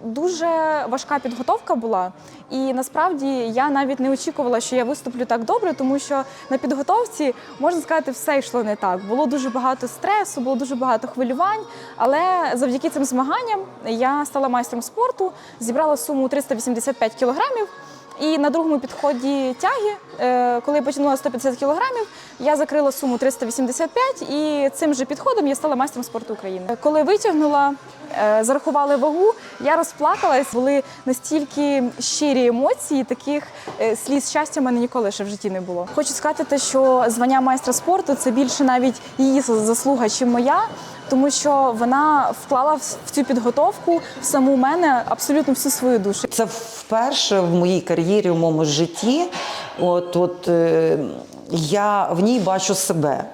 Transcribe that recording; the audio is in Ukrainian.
дуже важка підготовка була, і насправді я навіть не очікувала, що я виступлю так добре, тому що на підготовці можна сказати, все йшло не так. Було дуже багато стресу, було дуже багато хвилювань. Але завдяки цим змаганням я стала майстром спорту, зібрала суму 385 кілограмів. І на другому підході тяги, е, коли я потягнула 150 кілограмів, я закрила суму 385 і цим же підходом я стала майстром спорту України. Коли витягнула, зарахували вагу, я розплакалась. Були настільки щирі емоції, таких е, сліз щастя в мене ніколи ще в житті не було. Хочу сказати, те, що звання майстра спорту це більше навіть її заслуга, чим моя. Тому що вона вклала в цю підготовку в саму мене абсолютно всю свою душу. Це вперше в моїй кар'єрі, в моєму житті. От, от е, я в ній бачу себе.